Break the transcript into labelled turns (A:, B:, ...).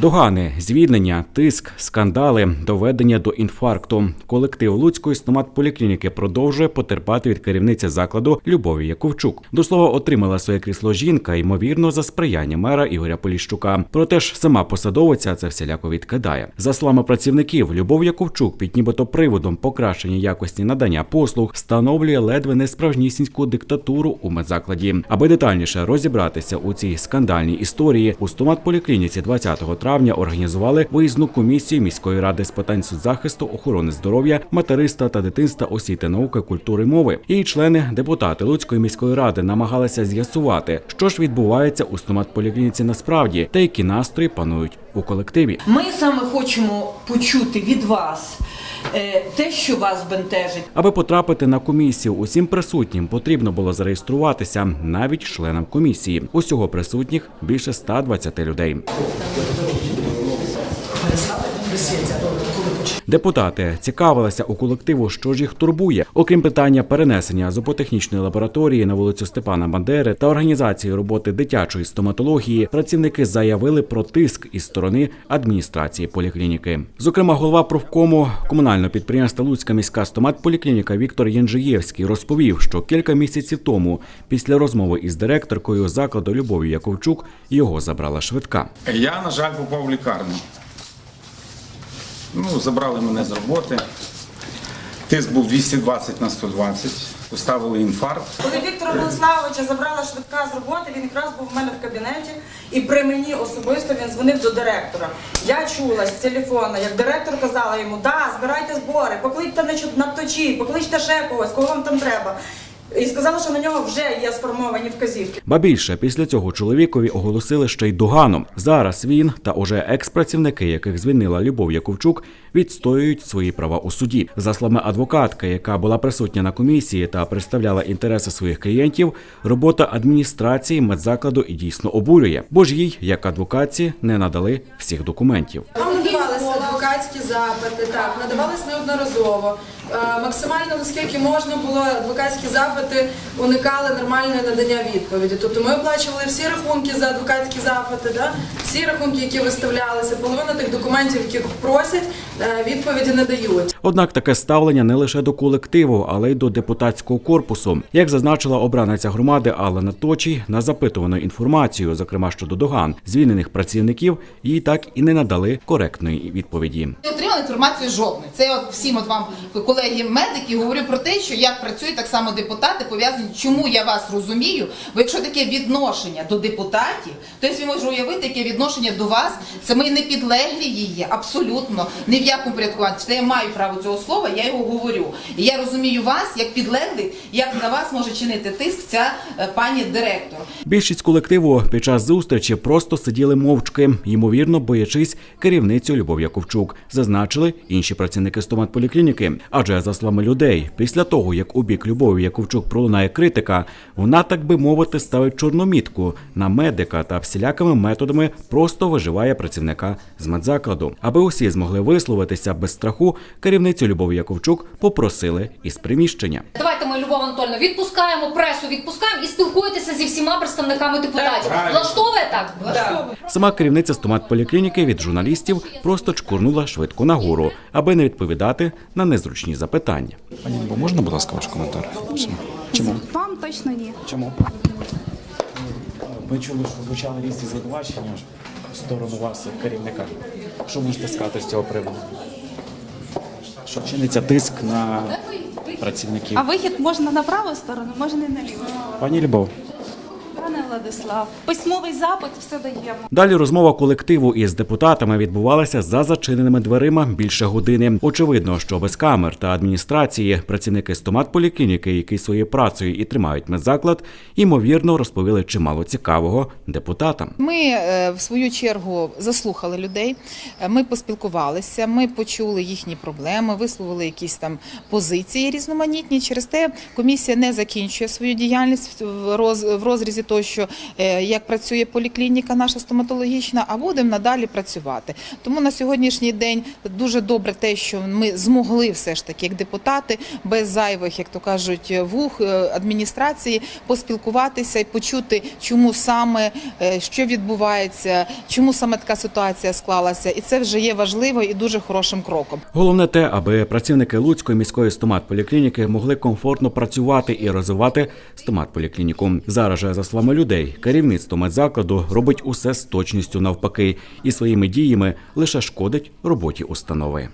A: Догани, звільнення, тиск, скандали, доведення до інфаркту. Колектив Луцької стоматполіклініки продовжує потерпати від керівниці закладу Любові Яковчук. До слова, отримала своє крісло жінка, ймовірно, за сприяння мера Ігоря Поліщука. Проте ж сама посадовиця це всіляко відкидає. За словами працівників, Любов Яковчук під нібито приводом покращення якості надання послуг встановлює ледве несправжнісіньку диктатуру у медзакладі. Аби детальніше розібратися у цій скандальній історії, у стоматполіклініці 20 травня організували виїзну комісію міської ради з питань соцзахисту, охорони здоров'я, материста та дитинства, освіти, науки, культури, мови. Її члени, депутати Луцької міської ради, намагалися з'ясувати, що ж відбувається у стоматполіклініці насправді та які настрої панують у колективі.
B: Ми саме хочемо почути від вас е, те, що вас бентежить.
A: Аби потрапити на комісію, усім присутнім потрібно було зареєструватися навіть членам комісії. Усього присутніх більше 120 людей. Депутати цікавилися у колективу, що ж їх турбує. Окрім питання перенесення зуботехнічної лабораторії на вулицю Степана Бандери та організації роботи дитячої стоматології, працівники заявили про тиск із сторони адміністрації поліклініки. Зокрема, голова профкому комунального підприємства Луцька міська стоматполіклініка Віктор Янжиєвський розповів, що кілька місяців тому, після розмови із директоркою закладу Любові Яковчук, його забрала швидка.
C: Я, на жаль, попав в лікарню. Ну, забрали мене з роботи. Тиск був 220 на 120. Поставили інфаркт.
D: Коли Віктора Владиславовича забрала швидка з роботи, він якраз був в мене в кабінеті, і при мені особисто він дзвонив до директора. Я чула з телефона, як директор казала йому, да, збирайте збори, покличте на точі, покличте ще когось, кого вам там треба. І сказала, що на нього вже є сформовані вказівки.
A: Ба більше після цього чоловікові оголосили ще й догану. Зараз він та уже екс-працівники, яких звільнила Любов Яковчук, відстоюють свої права у суді. За словами адвокатки, яка була присутня на комісії та представляла інтереси своїх клієнтів, робота адміністрації медзакладу і дійсно обурює, бо ж їй, як адвокатці, не надали всіх документів.
E: Нам надавалися адвокатські запити, так, надавались неодноразово. Е, Максимально, наскільки можна було, адвокатські запити уникали нормальне надання відповіді. Тобто ми оплачували всі рахунки за адвокатські запити, да? всі рахунки, які виставлялися, половина тих документів, які просять, е, відповіді не дають.
A: Однак таке ставлення не лише до колективу, але й до депутатського корпусу. Як зазначила обраниця громади Алла Точій, на запитувану інформацію, зокрема щодо доган звільнених працівників, їй так і не надали коректної відповіді.
F: Не отримали інформацію жодної. Це от всім от вам, колеги медики, говорю про те, що як працюють так само депутати, пов'язані, чому я вас розумію. Бо якщо таке відношення до депутатів, то я собі можу уявити, яке відношення до вас, це ми не підлеглі її, абсолютно, ні в якому порядкуванні. Це я маю право цього слова, я його говорю. І я розумію вас як підлеглих, як на вас може чинити тиск ця е, пані директор.
A: Більшість колективу під час зустрічі просто сиділи мовчки, ймовірно, боячись керівницю Любов Яковчук, зазначили інші працівники стоматполіклініки. Адже за словами людей, після того як у бік Любові Яковчук пролунає критика, вона, так би мовити, ставить чорномітку на медика та всілякими методами просто виживає працівника з медзакладу. Аби усі змогли висловитися без страху, керівницю Любові Яковчук попросили із приміщення.
G: Давайте ми Любов Анатольовна відпускаємо, пресу відпускаємо і спілкуєтеся зі всіма представниками депутатів. Влаштовує так?
A: Сама керівниця стоматполіклініки від журналістів просто чкурнула швидко нагору, аби не відповідати на незручні запитання.
H: Пані Любо, можна, будь ласка, ваш коментар? Чому?
I: Вам точно ні.
H: Чому?
J: Ми чули, що звучали різні звинувачення в сторону вас, як керівника. Що можете сказати з цього приводу? Що чиниться тиск на працівників?
I: А вихід можна на праву сторону, можна і на ліву.
J: Пані Любов,
I: Владислав, письмовий запит все даємо.
A: Далі розмова колективу із депутатами відбувалася за зачиненими дверима більше години. Очевидно, що без камер та адміністрації працівники стоматполіклініки, які своєю працею і тримають медзаклад, ймовірно розповіли чимало цікавого депутатам.
F: Ми е, в свою чергу заслухали людей. е, Ми поспілкувалися, ми почули їхні проблеми, висловили якісь там позиції різноманітні. Через те комісія не закінчує свою діяльність в роз- в розрізі того, що як працює поліклініка наша стоматологічна, а будемо надалі працювати. Тому на сьогоднішній день дуже добре те, що ми змогли все ж таки, як депутати, без зайвих, як то кажуть, вух е, адміністрації поспілкуватися і почути, чому саме е, що відбувається, чому саме така ситуація склалася, і це вже є важливо і дуже хорошим кроком.
A: Головне те, аби працівники Луцької міської стомат-поліклініки могли комфортно працювати і розвивати стомат-поліклініку. Зараз же, за словами людей, керівництво медзакладу робить усе з точністю навпаки і своїми діями лише шкодить роботі установи.